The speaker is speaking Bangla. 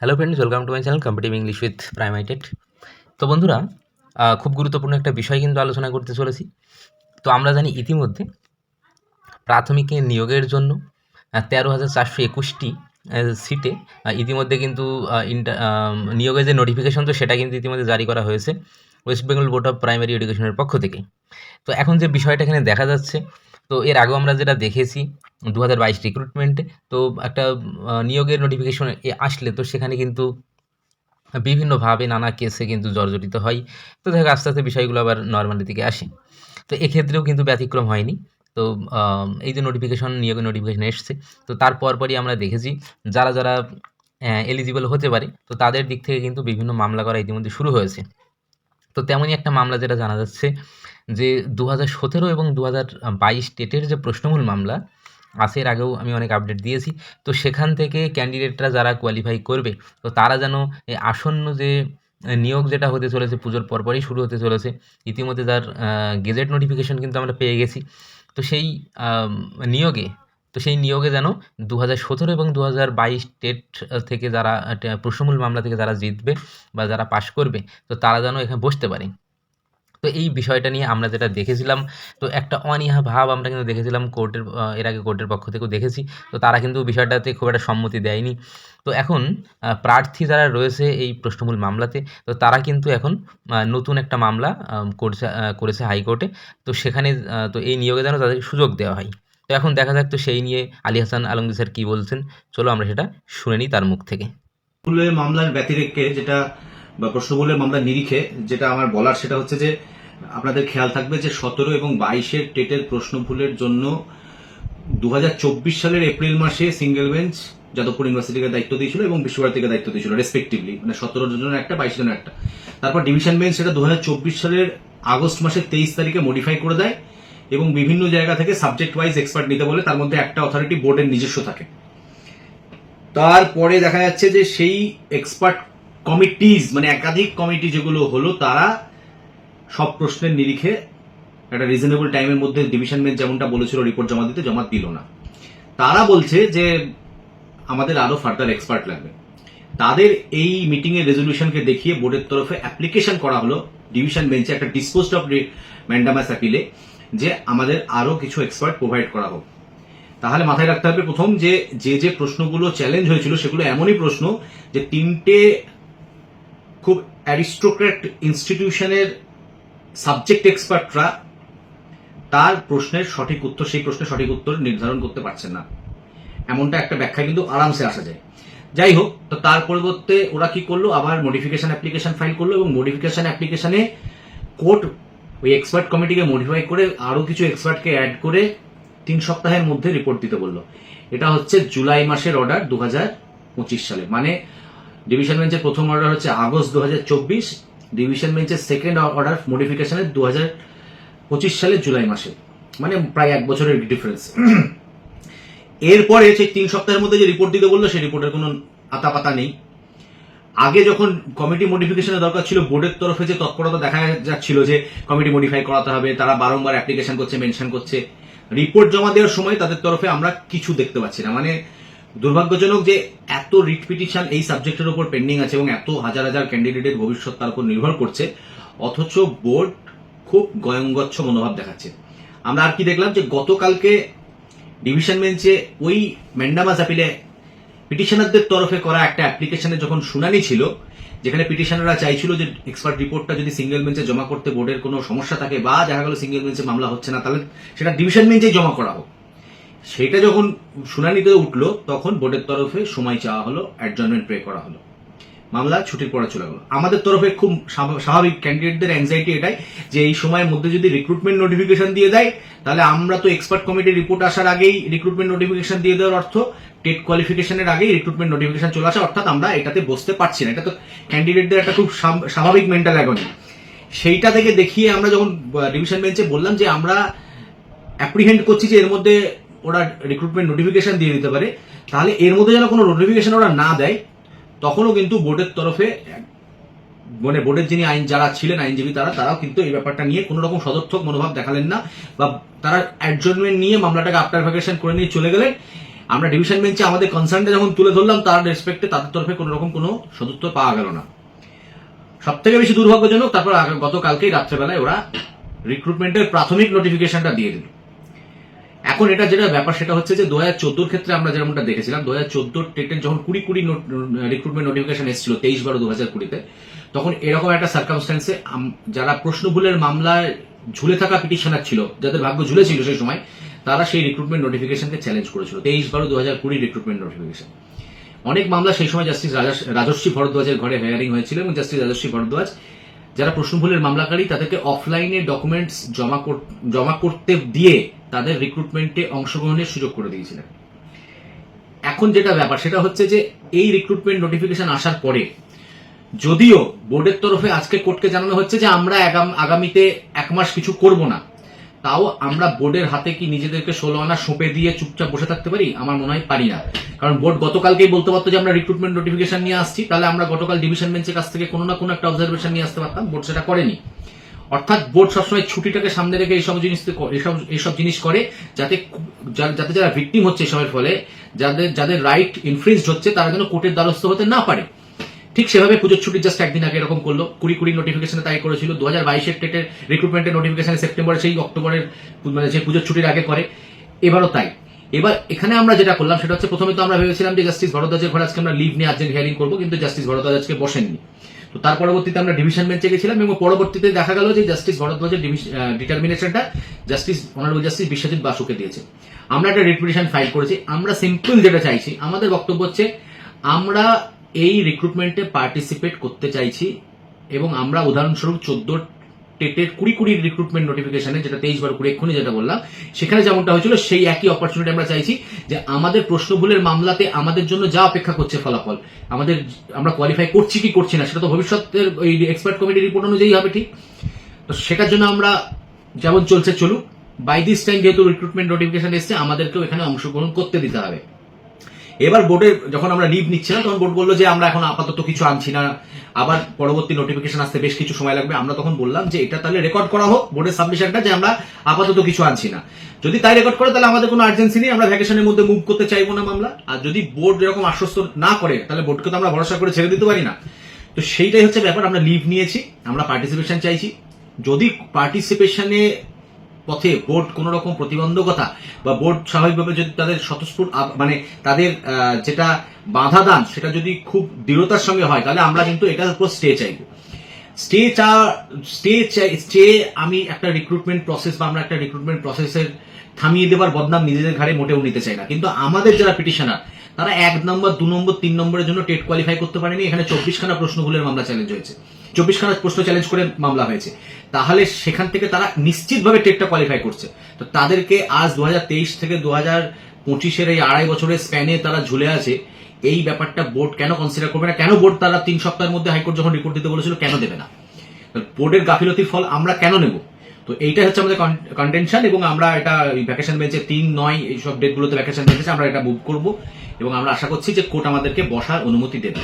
Hello friends welcome to my channel competitive English with প্রাইমাইটেড তো বন্ধুরা খুব গুরুত্বপূর্ণ একটা বিষয় কিন্তু আলোচনা করতে চলেছি। তো আমরা জানি ইতিমধ্যে প্রাথমিকে নিয়োগের জন্য তেরো হাজার চারশো একুশটি সিটে ইতিমধ্যে কিন্তু ইন্টার নিয়োগের যে নোটিফিকেশন তো সেটা কিন্তু ইতিমধ্যে জারি করা হয়েছে West Bengal board of primary এডুকেশনের পক্ষ থেকে। তো এখন যে বিষয়টা এখানে দেখা যাচ্ছে তো এর আগেও আমরা যেটা দেখেছি দু হাজার বাইশ রিক্রুটমেন্টে তো একটা নিয়োগের নোটিফিকেশন আসলে তো সেখানে কিন্তু বিভিন্নভাবে নানা কেসে কিন্তু জর্জরিত হয়। তো দেখা আস্তে আস্তে বিষয়গুলো আবার নর্মালের দিকে আসে। তো এক্ষেত্রেও কিন্তু ব্যতিক্রম হয়নি। তো এই যে নোটিফিকেশন নিয়োগের নোটিফিকেশন এসছে, তো তার পরপরই আমরা দেখেছি যারা যারা এলিজিবল হতে পারে, তো তাদের দিক থেকে কিন্তু বিভিন্ন মামলা করা ইতিমধ্যে শুরু হয়েছে। তো তেমনই একটা মামলা যেটা জানা যাচ্ছে যে দু হাজার সতেরো এবং দু হাজার বাইশ টেটের যে প্রশ্নমূল মামলা, আছে এর আগেও আমি অনেক আপডেট দিয়েছি। তো সেখান থেকে ক্যান্ডিডেটরা যারা কোয়ালিফাই করবে, তো তারা যেন এই আসন্ন যে নিয়োগ যেটা হতে চলেছে, পুজোর পরপরই শুরু হতে চলেছে, ইতিমধ্যে তার গেজেট নোটিফিকেশন কিন্তু আমরা পেয়ে গেছি। তো সেই নিয়োগে তো সেই নিয়োগে যেন দু হাজার সতেরো এবং দু হাজার বাইশ টেট থেকে যারা প্রশ্নমূল মামলা থেকে যারা জিতবে বা যারা পাশ করবে, তো তারা যেন এখানে বসতে পারে। তো এই বিষয়টা নিয়ে আমরা যেটা দেখেছিলাম, তো একটা অনীহা ভাব আমরা কিন্তু দেখেছিলাম কোর্টের এর আগে কোর্টের পক্ষ থেকেও দেখেছি, তো তারা কিন্তু বিষয়টাতে খুব একটা সম্মতি দেয়নি। তো এখন প্রার্থী যারা রয়েছে এই প্রশ্নমূল মামলাতে, তো তারা কিন্তু এখন নতুন একটা মামলা করছে করেছে হাইকোর্টে। তো সেখানে তো এই নিয়োগে যেন তাদেরকে সুযোগ দেওয়া হয়। তো এখন দেখা যাক তো সেই নিয়ে আলী হাসান আলমগীর স্যার কী বলছেন। চলো আমরা সেটা শুনে নিই তার মুখ থেকে। মামলার ব্যতিরেকে যেটা বা প্রশ্নগুলের মামলার নিরিখে যেটা আমার বলার সেটা হচ্ছে যে, আপনাদের খেয়াল থাকবে যে সতেরো এবং বাইশের টেটের প্রশ্ন ভুলের জন্য দু হাজার চব্বিশ সালের এপ্রিল মাসে সিঙ্গেল বেঞ্চ যাদবপুর ইউনিভার্সিটিকে দায়িত্ব দিয়েছিল এবং বিশ্বভারতীকে দায়িত্ব দিয়েছিল রেসপেক্টিভলি মানে সতেরো জনের একটা বাইশ জনের একটা। তারপর ডিভিশন বেঞ্চ সেটা দু হাজার চব্বিশ সালের আগস্ট মাসের তেইশ তারিখে মডিফাই করে দেয়। এবং বিভিন্ন জায়গা থেকে সাবজেক্ট ওয়াইজ এক্সপার্ট নিতে বলে তার মধ্যে একটা অথরিটি বোর্ডের নিজস্ব থাকে। তারপরে দেখা যাচ্ছে যে সেই এক্সপার্ট কমিটিজ মানে একাধিক কমিটি যেগুলো হলো, তারা সব প্রশ্নের নিরিখে একটা রিজনেবল টাইমের মধ্যে ডিভিশন বেঞ্চ যেমনটা বলেছিল রিপোর্ট জমা দিতে জমা দিল না। তারা বলছে যে আমাদের আরও ফার্দার এক্সপার্ট লাগবে। তাদের এই মিটিং এর রেজলিউশনকে দেখিয়ে বোর্ডের তরফে অ্যাপ্লিকেশন করা হলো। ডিভিশন বেঞ্চে একটা ডিসপোজড অফ ম্যান্ডামাস অ্যাপিলে যে আমাদের আরও কিছু এক্সপার্ট প্রোভাইড করা হোক তাহলে মাথায় রাখতে হবে প্রথম যে যে যে প্রশ্নগুলো চ্যালেঞ্জ হয়েছিল সেগুলো এমনই প্রশ্ন যে তিনটে খুব অ্যারিস্টোক্র্যাট ইনস্টিটিউশনের সাবজেক্ট এক্সপার্টরা তার প্রশ্নের সঠিক উত্তর, সেই প্রশ্নের সঠিক উত্তর নির্ধারণ করতে পারছেন না। এমনটা একটা ব্যাখ্যা কিন্তু আরামসে আসা যায়। যাই হোক, তো তার পরিবর্তে ওরা কি করল? আবার মডিফিকেশন অ্যাপ্লিকেশন ফাইল করল এবং মডিফিকেশন অ্যাপ্লিকেশনে কোর্ট ওই এক্সপার্ট কমিটিকে মডিফাই করে আরও কিছু এক্সপার্টকে অ্যাড করে তিন সপ্তাহের মধ্যে রিপোর্ট দিতে বলল। এটা হচ্ছে জুলাই মাসের অর্ডার দু সালে। মানে ডিভিশন বেঞ্চের প্রথম অর্ডার হচ্ছে আগস্ট দু ডিভিশন বেঞ্চের সেকেন্ড অর্ডার মডিফিকেশনের দু পঁচিশ সালে জুলাই মাসে। মানে প্রায় এক বছরের ডিফারেন্স এরপরে সেই তিন সপ্তাহের মধ্যে যে রিপোর্ট দিতে বলল, সেই রিপোর্টের কোনো আতা পাতা নেই। আগে যখন কমিটি মডিফিকেশনের দরকার ছিল বোর্ডের তরফে যে তৎপরতা দেখা যাচ্ছিল যে কমিটি মডিফাই করাতে হবে, তারা বারংবার অ্যাপ্লিকেশন করছে মেনশন করছে রিপোর্ট জমা দেওয়ার সময় তাদের তরফে আমরা কিছু দেখতে পাচ্ছি না। মানে দুর্ভাগ্যজনক যে এত রিট পিটিশন এই সাবজেক্টের উপর পেন্ডিং আছে এবং এত হাজার হাজার ক্যান্ডিডেটের ভবিষ্যৎ তার উপর নির্ভর করছে, অথচ বোর্ড খুব গয়ঙ্গচ্ছ মনোভাব দেখাচ্ছে। আমরা আর কি দেখলাম যে গতকালকে ডিভিশন বেঞ্চে ওই ম্যান্ডামাস অ্যাপিলে পিটিশনারদের তরফে করা একটা অ্যাপ্লিকেশনে যখন শুনানি ছিল, যেখানে পিটিশনাররা চাইছিল যে এক্সপার্ট রিপোর্টটা যদি সিঙ্গেল বেঞ্চে জমা করতে বোর্ডের কোনো সমস্যা থাকে বা দেখা গেল সিঙ্গেল বেঞ্চে মামলা হচ্ছে না, তাহলে সেটা ডিভিশন বেঞ্চেই জমা করা হোক। সেটা যখন শুনানিতে উঠল, তখন বোর্ডের তরফে সময় চাওয়া হলো অ্যাডজয়েন্টমেন্ট প্রে করা হলো। মামলা ছুটির পরে চলে গেলো। আমাদের তরফে খুব স্বাভাবিক ক্যান্ডিডেটদের অ্যাংজাইটি এটাই যে এই সময়ের মধ্যে যদি রিক্রুটমেন্ট নোটিফিকেশন দিয়ে দেয়, তাহলে আমরা তো এক্সপার্ট কমিটির রিপোর্ট আসার আগেই রিক্রুটমেন্ট নোটিফিকেশন দিয়ে দেওয়ার অর্থ টেট কোয়ালিফিকেশনের আগেই রিক্রুটমেন্ট নোটিফিকেশন চলে আসে, অর্থাৎ আমরা এটাতে বসতে পারছি না। এটা তো ক্যান্ডিডেটদের একটা খুব স্বাভ- স্বাভাবিক মেন্টাল অ্যাগনি সেইটা থেকে দেখিয়ে আমরা যখন ডিভিশন বেঞ্চে বললাম যে আমরা অ্যাপ্রিহেন্ড করছি যে এর মধ্যে ওরা রিক্রুটমেন্ট নোটিফিকেশন দিয়ে দিতে পারে, তাহলে এর মধ্যে যেন কোনো নোটিফিকেশন ওরা না দেয় তখনও কিন্তু বোর্ডের তরফে মানে বোর্ডের যিনি আইন, যারা ছিলেন আইনজীবী তারা, তারাও কিন্তু এই ব্যাপারটা নিয়ে কোনো রকম সদর্থক মনোভাব দেখালেন না বা তারা অ্যাডজমেন্ট নিয়ে মামলাটাকে আফটার ভ্যাকেশন করে নিয়ে চলে গেলেন। আমরা ডিভিশন বেঞ্চে আমাদের কনসার্নটা যখন তুলে ধরলাম, তার রেসপেক্টে তাদের তরফে কোনো রকম কোনো সদুত্তর পাওয়া গেল না। সব থেকে বেশি দুর্ভাগ্যজনক, তারপর গতকালকেই রাত্রেবেলায় ওরা রিক্রুটমেন্টের প্রাথমিক নোটিফিকেশনটা দিয়ে দিল। এখন এটা যেটা ব্যাপার, সেটা হচ্ছে যে দু হাজার চোদ্দোর ক্ষেত্রে আমরা যেমনটা দেখেছিলাম, দু হাজার চোদ্দোর টেটের যখন কুড়ি কুড়ি রিক্রুটমেন্ট নোটিফিকেশন এসেছিল তেইশ বারো দু হাজার কুড়িতে, তখন এরকম একটা সার্কামস্ট্যান্সে যারা প্রশ্নভুলের মামলায় ঝুলে থাকা পিটিশনার ছিল, যাদের ভাগ্য ঝুলে ছিল সেই সময়, তারা সেই রিক্রুটমেন্ট নোটিফিকেশনকে চ্যালেঞ্জ করেছিল, তেইশ বারো দু হাজার কুড়ি রিক্রুটমেন্ট নোটিফিকেশন অনেক মামলা সেই সময় জাস্টিস রাজাস- রাজস্বী ভরদ্বাজের ঘরে হেয়ারিং হয়েছিল এবং জাস্টিস রাজস্বী ভরদ্বাজ, যারা প্রশ্নভুলের মামলাকারী, তাদেরকে অফলাইনে ডকুমেন্টস জমা জমা করতে দিয়ে তাদের রিক্রুটমেন্টে অংশগ্রহণের সুযোগ করে দিয়েছিলেন। এখন যেটা ব্যাপার, সেটা হচ্ছে যে এই রিক্রুটমেন্ট নোটিফিকেশন আসার পরে যদিও বোর্ডের তরফে আজকে কোর্টকে জানানো হচ্ছে যে আমরা আগাম- আগামীতে এক মাস কিছু করব না, তাও আমরা বোর্ডের হাতে কি নিজেদেরকে ষোলো আনা সঁপে দিয়ে চুপচাপ বসে থাকতে পারি? আমার মনে হয় পারি না। কারণ বোর্ড গতকালকেই বলতে পারতো যে আমরা রিক্রুটমেন্ট নোটিফিকেশন নিয়ে আসছি, তাহলে আমরা গতকাল ডিভিশন বেঞ্চের কাছ থেকে কোনো না কোনো একটা অবজারভেশন নিয়ে আসতে পারতাম, বোর্ড সেটা করেনি। অর্থাৎ বোর্ড সবসময় ছুটিটাকে সামনে রেখে এইসব জিনিস এইসব এইসব জিনিস করে যাতে যাতে যারা ভিকটিম হচ্ছে এসবের ফলে, যাদের যাদের রাইট ইনফ্রিজড হচ্ছে, তারা যেন কোর্টের দ্বারস্থ হতে না পারে। ঠিক সেভাবে পুজোর ছুটির জাস্ট একদিন আগে এরকম করল। কুড়ি কুড়ি নোটিফিকেশনে তাই করেছিল। দু হাজার বাইশের টেটের রিক্রুটমেন্টের নোটিফিকেশন সেপ্টেম্বরে সেই অক্টোবরের মানে সেই পুজোর ছুটির আগে করে। এবারও তাই। এবার এখানে আমরা যেটা করলাম, সেটা হচ্ছে প্রথমে তো আমরা ভেবেছিলাম যে জাস্টিস ভরদ্বাজের ঘরে আজকে আমরা লিভ নিয়ে আজকে হিয়ারিং করব, কিন্তু জাস্টিস ভরদ্বাজ আজকে বসেননি। তো তার পরবর্তীতে আমরা ডিভিশন বেঞ্চে গেছিলাম এবং পরবর্তীতে দেখা গেল যে জাস্টিস ভরদ্বাজের ডিটারমিনেশনটা জাস্টিস অনারেবল জাস্টিস বিশ্বজিৎ বাসুকে দিয়েছে। আমরা একটা রিপিটিশন ফাইল করেছি। আমরা সিম্পল যেটা চাইছি, আমাদের বক্তব্য হচ্ছে, আমরা এই রিক্রুটমেন্টে পার্টিসিপেট করতে চাইছি এবং আমরা উদাহরণস্বরূপ চোদ্দ টেটের কুড়ি কুড়ি রিক্রুটমেন্ট নোটিফিকেশনে যেটা তেইশ বার কুড়ি এক্ষুনি যেটা বললাম, সেখানে যেমনটা হয়েছিল, সেই একই অপরচুনিটি আমরা চাইছি যে আমাদের প্রশ্নভুলের মামলাতে আমাদের জন্য যা অপেক্ষা করছে ফলাফল, আমাদের আমরা কোয়ালিফাই করছি কি করছি না, সেটা তো ভবিষ্যতের ওই এক্সপার্ট কমিটির রিপোর্ট অনুযায়ী হবে ঠিক। তো সেটার জন্য আমরা যেমন চলছে চলুক বাই দিস টাইম যেহেতু রিক্রুটমেন্ট নোটিফিকেশন এসছে, আমাদেরকেও এখানে অংশগ্রহণ করতে দিতে হবে। এবার বোর্ডে যখন আমরা লিভ নিচ্ছিলাম, তখন বোর্ড বলল যে আমরা এখন আপাতত কিছু আনছি না। আবার পরবর্তী নোটিফিকেশন আসতে বেশ কিছু সময় লাগবে। আমরা তখন বললাম যে এটা তাহলে রেকর্ড করা হোক বোর্ডের সাবমিশনটা যে আমরা আপাতত কিছু আনছি না। যদি তাই রেকর্ড করে, তাহলে আমাদের কোনো আর্জেন্সি নেই। আমরা ভ্যাকেশনের মধ্যে মুভ করতে চাইব না মামলা। আর যদি বোর্ড এরকম আশ্বস্ত না করে, তাহলে বোর্ডকে তো আমরা ভরসা করে ছেড়ে দিতে পারি না। তো সেইটাই হচ্ছে ব্যাপার। আমরা লিভ নিয়েছি। আমরা পার্টিসিপেশন চাইছি। যদি পার্টিসিপেশনে পথে বোর্ড কোন রকম প্রতিবন্ধকতা বা বোর্ড স্বাভাবিকভাবে যদি তাদের স্বতঃস্ফূর্ত মানে তাদের যেটা বাধা দান সেটা যদি খুব দৃঢ়তার সঙ্গে হয়, তাহলে আমরা কিন্তু এটার উপর স্টে চাইব। স্টে চা স্টে স্টে আমি একটা রিক্রুটমেন্ট প্রসেস বা আমরা একটা রিক্রুটমেন্ট প্রসেসের থামিয়ে দেবার বদনাম নিজেদের ঘাড়ে মোটেও নিতে চাই না। কিন্তু আমাদের যারা পিটিশনার তারা এক নম্বর, দু নম্বর, তিন নম্বরের জন্য টেট কোয়ালিফাই করতে পারেনি। এখানে চব্বিশ চব্বিশখানা প্রশ্নগুলোর মামলা চ্যালেঞ্জ হয়েছে। চব্বিশখানা প্রশ্ন চ্যালেঞ্জ করে মামলা হয়েছে। তাহলে সেখান থেকে তারা নিশ্চিতভাবে টেটটা কোয়ালিফাই করছে। তো তাদেরকে আজ দু হাজার তেইশ থেকে দু হাজার পঁচিশের এই আড়াই বছরের স্প্যানে তারা ঝুলে আছে। এই ব্যাপারটা বোর্ড কেন কনসিডার করবে না? কেন বোর্ড তারা তিন সপ্তাহের মধ্যে হাইকোর্ট যখন রিপোর্ট দিতে বলেছিল, কেন দেবে না? বোর্ডের গাফিলতির ফল আমরা কেন নেব? তো এইটা হচ্ছে আমাদের কন্টেনশন এবং আমরা এটা ভ্যাকেশন বেঞ্চে তিন, নয় এইসব ডেটগুলোতে ভ্যাকেশন বেঞ্চে আমরা এটা বুক করব এবং আমরা আশা করছি যে কোর্ট আমাদেরকে বসার অনুমতি দেবে।